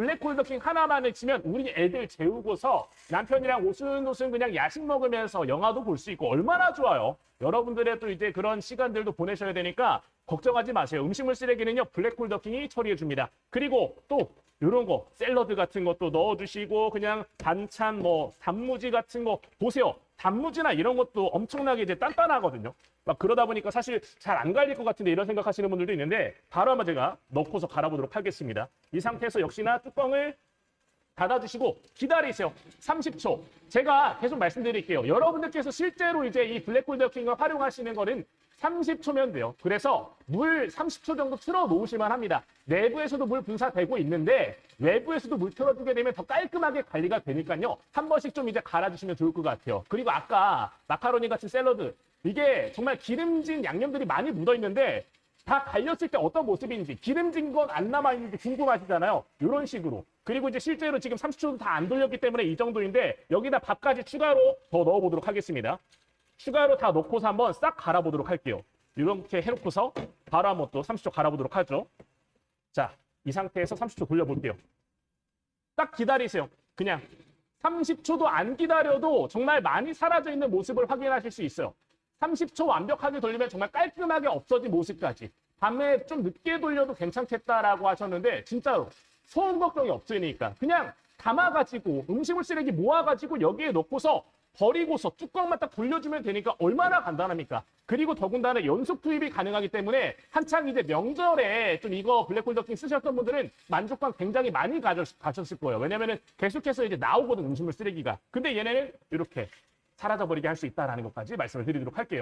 블랙홀 더킹 하나만 있으면 우리 애들 재우고서 남편이랑 오순도순 그냥 야식 먹으면서 영화도 볼 수 있고 얼마나 좋아요. 여러분들의 또 이제 그런 시간들도 보내셔야 되니까 걱정하지 마세요. 음식물 쓰레기는요 블랙홀 더킹이 처리해 줍니다. 그리고 또 이런 거 샐러드 같은 것도 넣어주시고 그냥 반찬 뭐 단무지 같은 거 보세요. 단무지나 이런 것도 엄청나게 이제 단단하거든요. 막 그러다 보니까 사실 잘 안 갈릴 것 같은데 이런 생각하시는 분들도 있는데 바로 한번 제가 넣고서 갈아보도록 하겠습니다. 이 상태에서 역시나 뚜껑을 닫아주시고 기다리세요. 30초. 제가 계속 말씀드릴게요. 여러분들께서 실제로 이제 이 블랙홀 더킹을 활용하시는 거는 30초면 돼요. 그래서 물 30초 정도 틀어 놓으실만 합니다. 내부에서도 물 분사되고 있는데 외부에서도 물 틀어주게 되면 더 깔끔하게 관리가 되니까요. 한 번씩 좀 이제 갈아주시면 좋을 것 같아요. 그리고 아까 마카로니 같은 샐러드 이게 정말 기름진 양념들이 많이 묻어 있는데 다 갈렸을 때 어떤 모습인지 기름진 건 안 남아있는지 궁금하시잖아요. 이런 식으로. 그리고 이제 실제로 지금 30초도 다 안 돌렸기 때문에 이 정도인데 여기다 밥까지 추가로 더 넣어보도록 하겠습니다. 추가로 다 넣고서 한번 싹 갈아보도록 할게요. 이렇게 해놓고서 바로 한번 또 30초 갈아보도록 하죠. 자, 이 상태에서 30초 돌려볼게요. 딱 기다리세요. 그냥 30초도 안 기다려도 정말 많이 사라져 있는 모습을 확인하실 수 있어요. 30초 완벽하게 돌리면 정말 깔끔하게 없어진 모습까지. 밤에 좀 늦게 돌려도 괜찮겠다라고 하셨는데 진짜로 소음 걱정이 없으니까 그냥 담아가지고 음식물 쓰레기 모아가지고 여기에 넣고서 버리고서 뚜껑만 딱 돌려주면 되니까 얼마나 간단합니까? 그리고 더군다나 연속 투입이 가능하기 때문에 한창 이제 명절에 좀 이거 블랙홀 더킹 쓰셨던 분들은 만족감 굉장히 많이 가셨을 거예요. 왜냐면은 계속해서 이제 나오거든 음식물 쓰레기가. 근데 얘네는 이렇게 사라져버리게 할 수 있다라는 것까지 말씀을 드리도록 할게요.